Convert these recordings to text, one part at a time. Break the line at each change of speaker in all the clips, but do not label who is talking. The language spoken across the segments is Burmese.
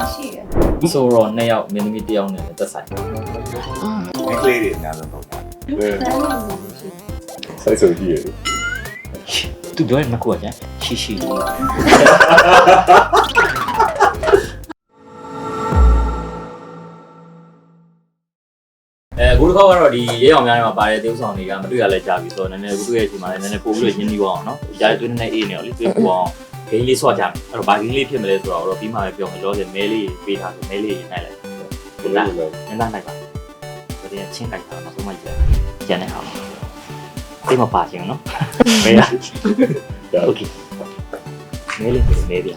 မှာရှိတယ်
ဆိုတော့နှစ်ယောက်မင်းသမီးတစ်ယောက်နဲ့သက်ဆိုင်
မိန်းကလေးတွေအများဆုံးတော့တာ
တန်းနေမှာရှိတယ်
စိုက်စုံကြည့်ရ
သူပြောတဲ့နှစ်ခုကကျန်ရှိရှိလေးအဲအခုတစ်ခေါက်ကတော့ဒီရဲအောင်များတွေမှာပါတဲ့သေုပ်ဆောင်တွေကမတွေ့ရလဲကြာပြီဆိုတော့နည်းနည်းအခုတွေ့ရတဲ့အချိန်မှာလည်းနည်းနည်းပို့ပြီးတော့ရင်းနှီးအောင်နော်။ကြားရသွင်းနေအေးနေတော့လေတွေ့ပူအောင် ဂိမ်းလေးဆွကြမယ်။အဲ့တော့ဘာဂိမ်းလေးဖြစ်မလဲဆိုတော့တော့ပြီးမှပဲပြောမယ်။လောဆယ်မဲလေးပေးထားတယ်မဲလေးရေးနိုင်လိုက်။
ဘယ်လိုလဲ
နင်းသားနိုင်ပါဒါတည်းချင်းကြိုက်တာတော့မှမကြည့်ကျန်တဲ့ဟာသိမပါချင်နော်မေးရโอเคမေးလေးမေးပြ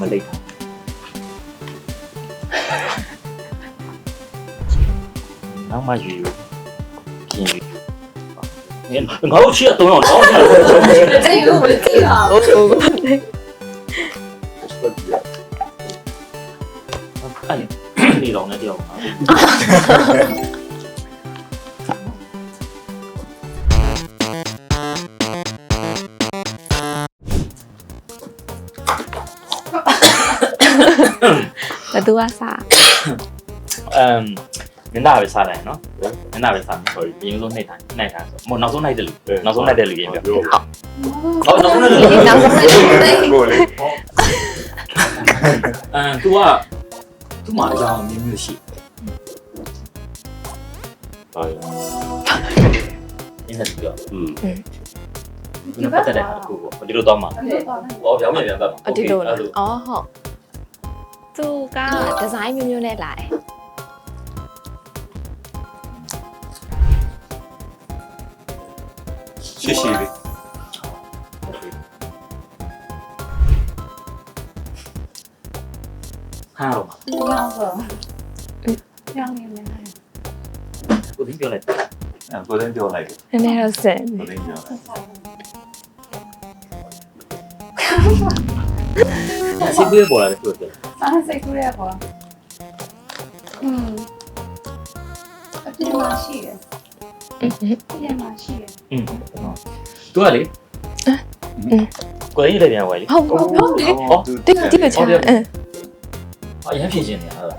မလေးနောက်မှယူကျင် ယူငါတို့ချစ်တော့တော့တော့
အဲ့ဒီကိုမသိပါဘူး
စပတ်ကြည့်ရ
အဲ့ဒီတော့လည်းတယောက်ပါ
ဘသူကစား
အ မ်မင်းသားပဲစားလိုက်နော်မင်းသားပဲစားမယ်ဟုတ်ပြီအရင်ဆုံးနှိပ်တိုင်းနှိပ်တာဆိုမနောက်ဆုံးနှိပ်တယ်လူနောက်ဆုံးနှိပ်တယ်လူရင်ပြော
ပြော
ဟုတ်နောက်ဆုံးနှိပ်တယ်လူ
နောက်ဆုံးနဲ့သိ
ကိုလေ
အမ် तू ကသူ့မှာအကြောင်းအမျိုးမျိုးရှိ
ဟာရ
အင်းဆက်ပြော
อืม
ဒီမှာပတ်သက်တဲ့အခုပေါ့ဒီလိုတော့မှာ
အဲ့ဒီတော့လည်း
ဟောပြောင်းပြန်ပြန်ပတ်
အဒီလိုလားအော်ဟုတ်သူကဒီဇိုင်းမျိုးမျိုးနဲ့လာတယ်
ရှေ့ရှေ့လေး
ဟာတော့မှာ
ဒီလောက်ဆိုရောင်းနေနေတယ်
ကိုသိပြောလိုက်
အဲကိုသိန်းပြောလိုက်တယ်
နည်းနည်းတော့စင်
ကိုသိန်းပြောလိုက်
စိတ်ကူးပေါ်လာတယ်ပြောတယ်
အားစိတ်ကူးရပါอืมအပြည့်မရှိတယ် ရမှာရှိရ
อืมသူကလေကိုယ်ကြီးလည်းပြန်ဝယ်လေ
ဟုတ်ဟုတ်ဟုတ်တယ်
ဟော
တိတိကချာအင်း
အရင်ဖြည့်ခြင်းနေ
ရတာ
လိ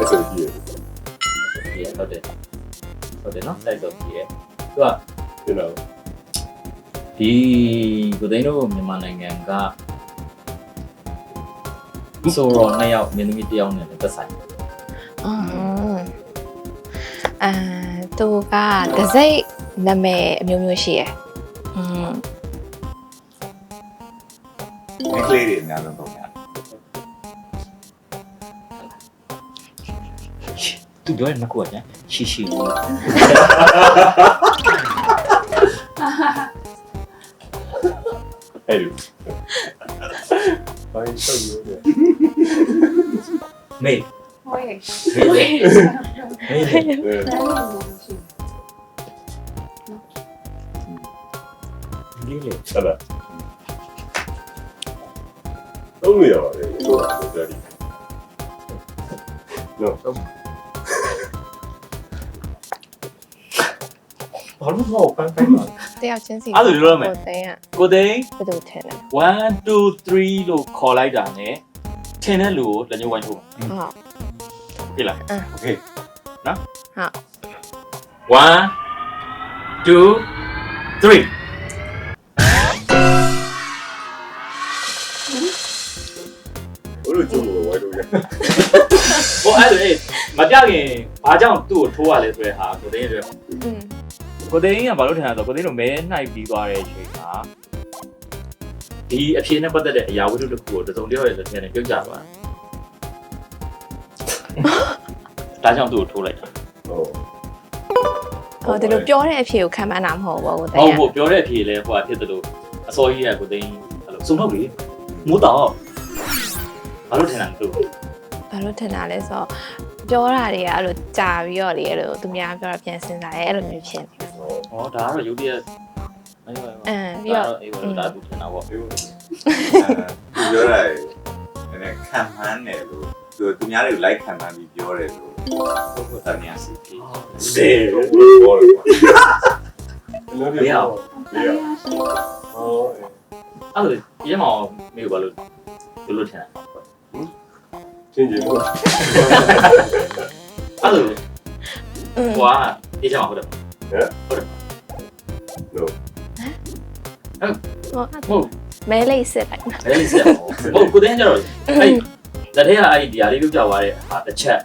ုက်တော့ကြည့်ရ
ဟုတ်တယ်ဟုတ်တယ်နော်လိုက်တော့ကြည့်ရသူက
ဒီလို
ဒီကိုသိန်းတို့မြန်မာနိုင်ငံကဆိုတော့နှစ်ယောက်မင်းသမီးတစ်ယောက်နဲ့သက်ဆိုင်
အော်အဲသူကဒစိတ်နာမည်အမျိုးမျိုးရှိရယ်อืม
မိန်းကလေးတွေအများဆုံးတော့တာ
သူပြောတဲ့နှစ်ခုကကျန်ရှိရှိလေး
အဲ့လိုဘာ ရှောက်ရောလဲ
မေး
ဟိုရဲ့
မေးမေး
အဲ
တန်းနေမှာရှိတယ်
လေးလေး
ဆက်လာတော့မရပါဘူးတော့ကြတယ်နော်တော့
ဘာလို့မဟုတ်ပန်းပန်းပါ
တယောက်ချင်းစီ
အဲ့ဒါလိုလုပ်မယ်
ကိုသိန်းက
ကိုသိန်း
ဘယ်သူထင်လဲ
1 2 3လို့ခေါ်လိုက်တာနဲ့ထင်းတဲ့လူကိုလက်ညှိုးဝိုင်းထိုး
ဟုတ်
ဖြစ်လား
โอเค
နော်
ဟုတ်
1 2 3
ဘယ်လိုကြုံလို့ဝိုင်းလို့ရ
ဟိုအဲ့ဒါလေမပြခင်ဘာကြောင့်သူ့ကိုထိုးရလဲဆိုတဲ့ဟာကိုသိန်းရဲ့
อืม
ကိုသိန်းကဘာလို့ထင်တာဆိုကိုသိန်းတို့မဲနှိုက်ပြီးသွားတဲ့အချိန်မှာဒီအဖြေနဲ့ပတ်သက်တဲ့အရာဝတ္ထုတစ်ခုကိုတစုံတစ်ယောက်ရဲ့လက်ထဲနဲ့ပြုတ်ကြသွားတာဒါကြောင့်သူ့ကိုထိုးလိုက်တာ
ဟုတ်
ဟောဒီလိုပြောတဲ့အဖြေကိုခံမှန်းတာမဟုတ်ဘူးကိုသိ
ဟုတ်
န်းက
ဟုတ်ပြောတဲ့အဖြေလဲဟိုကဖြစ်တယ်လို့အစောကြီးကကိုသိန်းအဲ့လိုစုံတော့လေမိုးတော့ဘာလို့ထင်တာလဲသူ့
ဘာလို့ထင်တာလဲဆိုတော့ပြောတာတွေကအဲ့လိုကြာပြီးတော့လေအဲ့လိုသူများပြောတာပြန်စဉ်းစားရဲအဲ့လိုမျိုးဖြစ်နေ တယ်
ဩဒါကတော့ရုပ်တရက်အဲ့လို
အင်းပြီးတော့
အေးဘာလို့ဒါသူထင်တာပေါ့
ဒီ
အဲသူပြောတာနည်းနည်းခံမှန်းတယ်လို့သူသူများတွေကို like ခံမှန်းပြီးပြောတယ်လို့တန်ညာစီပြီ
စေ
ဘောလို့နော်ဒီရော
တန်ရာရှိ
ဟော
အဲ့ဒါဒီမှာမေဘာလို့ဘယ်လိုထင်လဲ
ချင်းချင်းလို့
အဲ့ဒါ
อืม
ဟွာအေးချင်မှာဟုတ်တယ်
နော်
ဟုတ်
ဟုတ်မဲလေးစစ်လိုက်
ဘယ်လိုဆက်ဟုတ်ကိုတင်းကျတော့အဲ့လက်ထက်ကအဲ့ဒီဒီဟာလေးပြုတ်ကြသွားတဲ့ဟာတစ်ချက်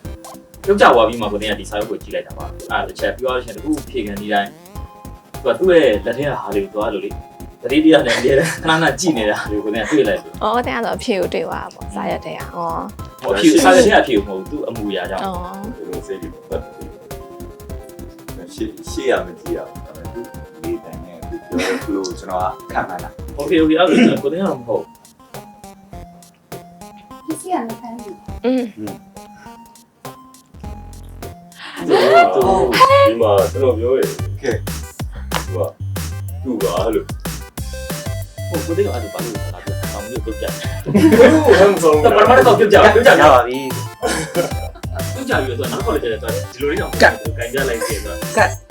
ပြုတ်ကြသွားပြီးမှကိုတင်းကဒီစာရုပ်ကိုကြည့်လိုက်တာပါအဲ့တစ်ချက်ပြောရချင်းတခုဖြေခံဒီတိုင်းသူကသူ့ရဲ့လက်ထက်ကဟာလေးကိုသွားလို့လေတတိတရားနဲ့အများခဏခဏကြည့်နေတာလေကိုတင်းကတွေ့လိုက်လို့
အော်တဲ့ကတော့အဖြေကိုတွေ့သွားတာပေါ့စားရက်တဲ့ဟာအော်
ဟိုအဖြေစာရတဲ့အဖြေကိုမဟုတ်သူ့အမူအရာကြောင့်
အော်
ဒီစိတ်ကြီးပတ်တယ်
ရှေ့ရှေ့ရမကြည့်ရဘူးဒီတန်ညာဒီပြောလို့ကျွန်တော်ခံမှန်းတာ
โอเคโอเคအဲ့ဒါကိုတင်းကတော့မဟုတ်
ပစ္စည်းကလည်းဖမ်းပြီ
อืม
ဒီမှာကျွန်တော်ပြောရင်
ကဲ
ဒီမှာသူ့ပါလို့
ဟိုကိုတင်းကအဲ့ဒါဘာလို့လာပြောအောင်မျိုးပြုတ်ကြတယ်
ဟမ်ဆောင်
ပထမတော့ပြုတ်ကြပြုတ်ကြ
ရပါပြီ
ပြုတ် ကြပြီးတော့နောက်ခေါက်လိုက်တဲ့တော့ဒီလိုလေးတော့ကန်ကြလိုက်တယ်ဆိုတော့
ကတ်